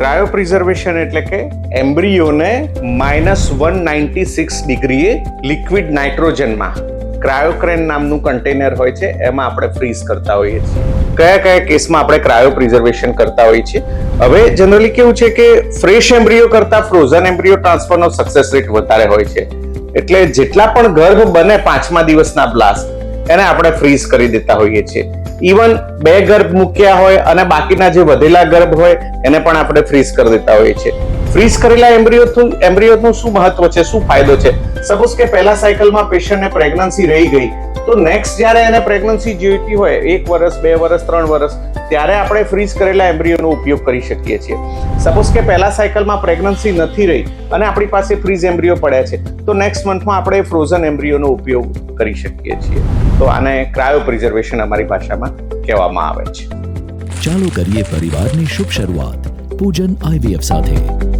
Cryo preservation એટલે કે એમ્બ્રિયોને માઇનસ વન નાઇન્ટી સિક્સ ડિગ્રીએ લિક્વિડ નાઇટ્રોજનમાં ક્રાયોક્રેન નામનું કન્ટેનર હોય છે, એમાં આપણે ફ્રીઝ કરતા હોઈએ છીએ. કયા કયા કેસમાં આપણે ક્રાયો પ્રિઝર્વેશન કરતા હોઈએ છીએ? હવે જનરલી કેવું છે કે ફ્રેશ એમ્બ્રિયો કરતા ફ્રોઝન એમ્બ્રિયો ટ્રાન્સફરનો સક્સેસ રેટ વધારે હોય છે. એટલે જેટલા પણ ગર્ભ બને પાંચમા દિવસના બ્લાસ્ટ એને આપણે ફ્રીઝ કરી દેતા હોઈએ છીએ. ઇવન બે ગર્ભ મૂક્યા હોય અને બાકીના જે વધેલા ગર્ભ હોય, એને પણ આપણે ફ્રીઝ કરી દેતા હોઈએ છીએ. ફ્રીઝ કરેલા એમ્બ્રિયોનું એમ્બ્રિયોનું શું મહત્વ છે? શું ફાયદો છે? સપોઝ કે પહેલા સાયકલમાં પેશન્ટને પ્રેગ્નન્સી રહી ગઈ, તો નેક્સ્ટ જ્યારે એને પ્રેગ્નન્સી જોઈતી હોય, એક વર્ષ બે વર્ષ ત્રણ વર્ષ ત્યારે આપણે ફ્રીઝ કરેલા એમ્બ્રિયોનો ઉપયોગ કરી શકીએ છીએ. સપોઝ કે પહેલા સાયકલમાં પ્રેગ્નન્સી નથી રહી અને આપણી પાસે ફ્રીઝ એમ્બ્રિયો પડ્યા છે, તો નેક્સ્ટ મંથમાં આપણે ફ્રોઝન એમ્બ્રિયોનો ઉપયોગ કરી શકીએ છીએ. તો આને ક્રાયો પ્રિઝર્વેશન અમારી ભાષામાં કહેવામાં આવે છે. ચાલો કરીએ પરિવારની શુભ શરૂઆત. પૂજન આઈવીએફ સાથે.